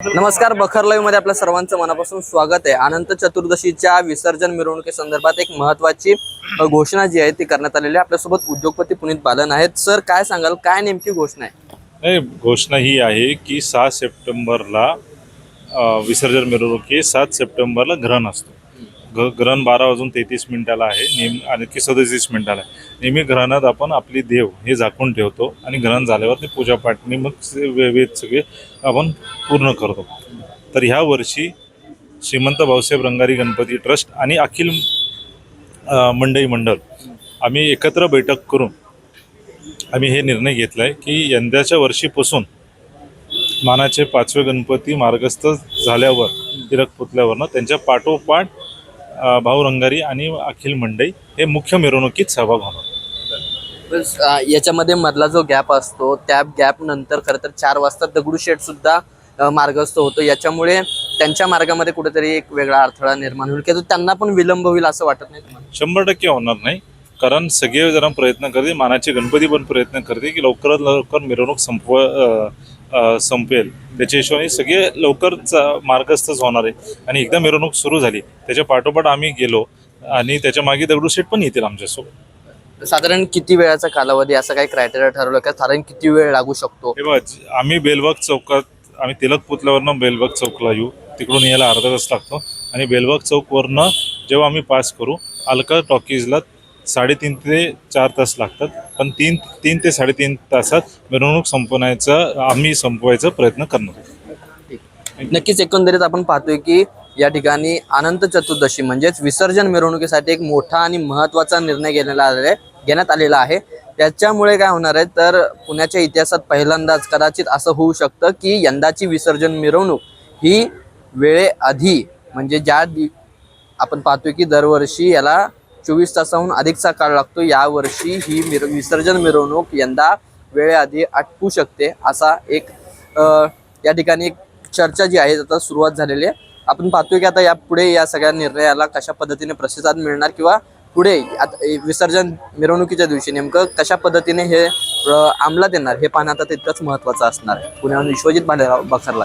नमस्कार बखर लाईव्हमध्ये आपल्या सर्वांचं मनापासून स्वागत आहे. अनंत चतुर्दशीच्या विसर्जन मिरवणुकी संदर्भात एक महत्वाची घोषणा जी आहे ती करण्यात आलेली आहे. आपल्यासोबत उद्योगपती पुनीत बालन आहेत. सर काय सांगाल? काय नेमकी घोषणा आहे? नाही घोषणा ही आहे की सहा सप्टेंबरला विसर्जन मिरवणुकी सात सप्टेंबरला ग्रहण असतो. ग ग्रहण बारा वाजून तेहतीस मिनिटाला आहे. नेहमी आणखी सदतीस मिनिटाला आहे. नेहमी ग्रहणात आपण आपली देव हे झाकून ठेवतो आणि ग्रहण झाल्यावर ते पूजापाठने मग से- वेद सगळे आपण पूर्ण करतो. तर ह्या वर्षी श्रीमंत भाऊसाहेब रंगारी गणपती ट्रस्ट आणि अखिल मंडई मंडळ आम्ही एकत्र बैठक करून आम्ही हे निर्णय घेतला आहे की यंदाच्या वर्षीपासून मानाचे पाचवे गणपती मार्गस्थ झाल्यावर तिरक पुतल्यावरनं त्यांच्या पाठोपाठ भाऊ रंगारी आणि अखिल मंडई हे मुख्य मिरवणुकीत सहभाग होणार. याच्यामध्ये मधला जो गॅप असतो त्या गॅप नंतर खरं तर चार वाजता दगडूशेठ सुद्धा मार्गस्थ होतो. याच्यामुळे त्यांच्या मार्गामध्ये कुठेतरी एक वेगळा अडथळा निर्माण होईल. किंवा त्यांना पण विलंब होईल असं वाटत नाही शंभर टक्के होणार नाही. कारण सगळे जरा प्रयत्न करते मानाचे गणपती पण प्रयत्न करते की लवकरात लवकर मिरवणूक संपव संपेल. त्याच्या हिशोबाने सगळे लवकर चा- मार्गस्थच होणार आहे. आणि एकदा मिरवणूक सुरू झाली त्याच्या पाठोपाठ आम्ही गेलो आणि त्याच्यामागे दगडूशेठ पण येतील आमच्यासोबत. साधारण किती वेळाचा कालावधी असं काही क्रायटेरिया ठरवलं का? साधारण किती वेळ लागू शकतो? हे बघा आम्ही बेलबाग चौकात आम्ही तिलक पुतल्यावरनं बेलबाग चौकला येऊ. तिकडून यायला अर्धा तास लागतो. आणि बेलबाग चौकवरनं जेव्हा आम्ही पास करू अलका टॉकीजला साडेतीन ते चार तास लागतात. पण तीन तीन ते साडेतीन तासात मिरवणूक संपवण्याचा आम्ही संपवायचा प्रयत्न करणार. नक्कीच एकंदरीत आपण पाहतोय की या ठिकाणी अनंत चतुर्दशी म्हणजेच विसर्जन मिरवणुकीसाठी एक मोठा आणि महत्त्वाचा निर्णय घेण्यात आलेला आहे घेण्यात आलेला आहे. त्याच्यामुळे काय होणार आहे तर पुण्याच्या इतिहासात पहिल्यांदाच कदाचित असं होऊ शकतं की यंदाची विसर्जन मिरवणूक ही वेळेआधी म्हणजे ज्या दि आपण पाहतोय की दरवर्षी याला चोवीस तासाहून अधिकचा काळ लागतो. यावर्षी ही मिर विसर्जन मिरवणूक यंदा वेळेआधी आटपू शकते असा एक या ठिकाणी एक चर्चा जी आहे आता सुरुवात झालेली आहे. आपण पाहतोय की आता या पुढे या सगळ्या निर्णयाला कशा पद्धतीने प्रतिसाद मिळणार किंवा पुढे आता विसर्जन मिरवणुकीच्या दिवशी नेमकं कशा पद्धतीने हे अंमलात येणार हे पाहणं आता तितकंच महत्त्वाचं असणार आहे. पुण्याहून विश्वजित भालेराव बखरला.